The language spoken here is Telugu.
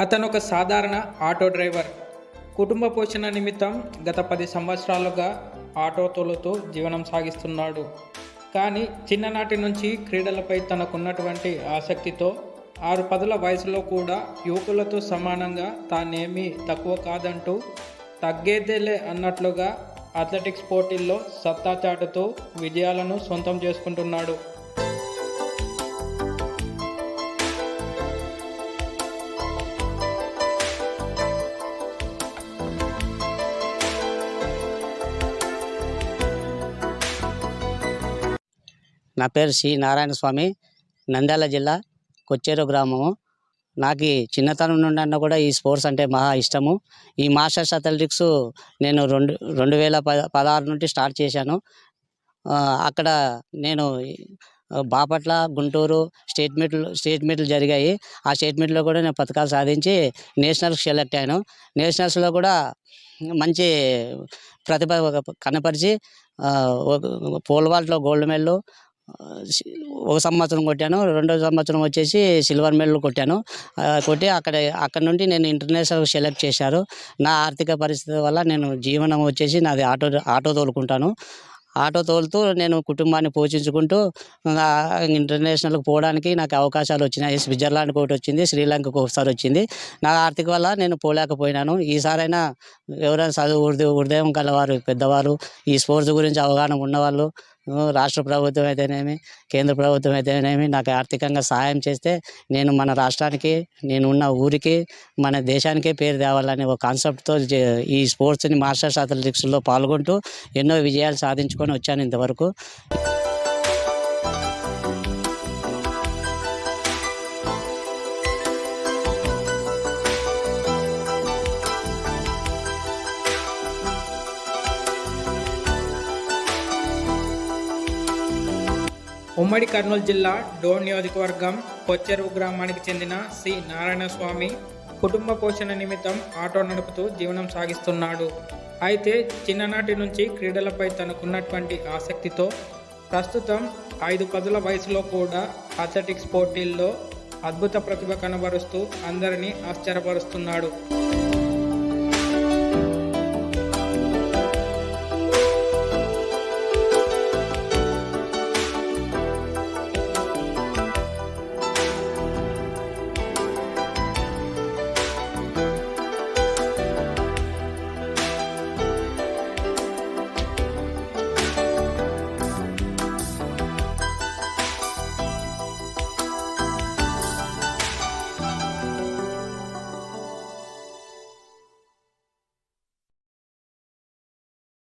అతను ఒక సాధారణ ఆటో డ్రైవర్. కుటుంబ పోషణ నిమిత్తం గత పది సంవత్సరాలుగా ఆటో తోలుతూ జీవనం సాగిస్తున్నాడు. కానీ చిన్ననాటి నుంచి క్రీడలపై తనకున్నటువంటి ఆసక్తితో ఆరు పదుల వయసులో కూడా యువకులతో సమానంగా తానేమీ తక్కువ కాదంటూ తగ్గేదేలే అన్నట్లుగా అథ్లెటిక్స్ పోటీల్లో సత్తా చాటుతూ విజయాలను సొంతం చేసుకుంటున్నాడు. నా పేరు శ్రీ నారాయణ స్వామి. నంద్యాల జిల్లా కొచ్చేరు గ్రామము. నాకు చిన్నతనం నుండి అన్న కూడా ఈ స్పోర్ట్స్ అంటే మహా ఇష్టము. ఈ మాస్టర్స్ అథ్లెటిక్స్ నేను రెండు రెండు వేల పద పదహారు నుండి స్టార్ట్ చేశాను. అక్కడ నేను బాపట్ల గుంటూరు స్టేట్ మీట్లు స్టేట్ మీట్లు జరిగాయి. ఆ స్టేట్ మీట్లో కూడా నేను పథకాలు సాధించి నేషనల్స్ సెలెక్ట్ అయ్యాను. నేషనల్స్లో కూడా మంచి ప్రతిభ కనపరిచి పోల్వాల్ట్లో ఒక గోల్డ్ మెడల్ ఒక సంవత్సరం కొట్టాను రెండో సంవత్సరం వచ్చేసి సిల్వర్ మెడల్ కొట్టాను. కొట్టి అక్కడ అక్కడ నుండి నేను ఇంటర్నేషనల్ సెలెక్ట్ చేశారు. నా ఆర్థిక పరిస్థితి వల్ల నేను జీవనం వచ్చేసి నాది ఆటో ఆటో తోలుకుంటాను. ఆటో తోలుతూ నేను కుటుంబాన్ని పోషించుకుంటూ ఇంటర్నేషనల్కి పోవడానికి నాకు అవకాశాలు వచ్చినాయి. స్విట్జర్లాండ్కి ఒకటి వచ్చింది శ్రీలంకకు ఒకసారి వచ్చింది. నా ఆర్థిక వల్ల నేను పోలేకపోయినాను. ఈసారైనా ఎవరైనా చదువు హృదయం కలవారు పెద్దవారు ఈ స్పోర్ట్స్ గురించి అవగాహన ఉన్నవాళ్ళు రాష్ట్ర ప్రభుత్వం అయితేనేమి కేంద్ర ప్రభుత్వం అయితేనేమి నాకు ఆర్థికంగా సహాయం చేస్తే నేను మన రాష్ట్రానికి నేను ఉన్న ఊరికి మన దేశానికే పేరు తేవాలనే ఒక కాన్సెప్ట్తో ఈ స్పోర్ట్స్ని మాస్టర్స్ అథ్లెటిక్స్లో పాల్గొంటూ ఎన్నో విజయాలు సాధించుకొని వచ్చాను ఇంతవరకు. ఉమ్మడి కర్నూలు జిల్లా డోన్ నియోజకవర్గం కొచ్చెరువు గ్రామానికి చెందిన సి నారాయణ స్వామి కుటుంబ పోషణ నిమిత్తం ఆటో నడుపుతూ జీవనం సాగిస్తున్నాడు. అయితే చిన్ననాటి నుంచి క్రీడలపై తనకున్నటువంటి ఆసక్తితో ప్రస్తుతం ఐదు పదుల వయసులో కూడా అథ్లెటిక్స్ పోటీల్లో అద్భుత ప్రతిభ కనబరుస్తూ అందరినీ ఆశ్చర్యపరుస్తున్నాడు.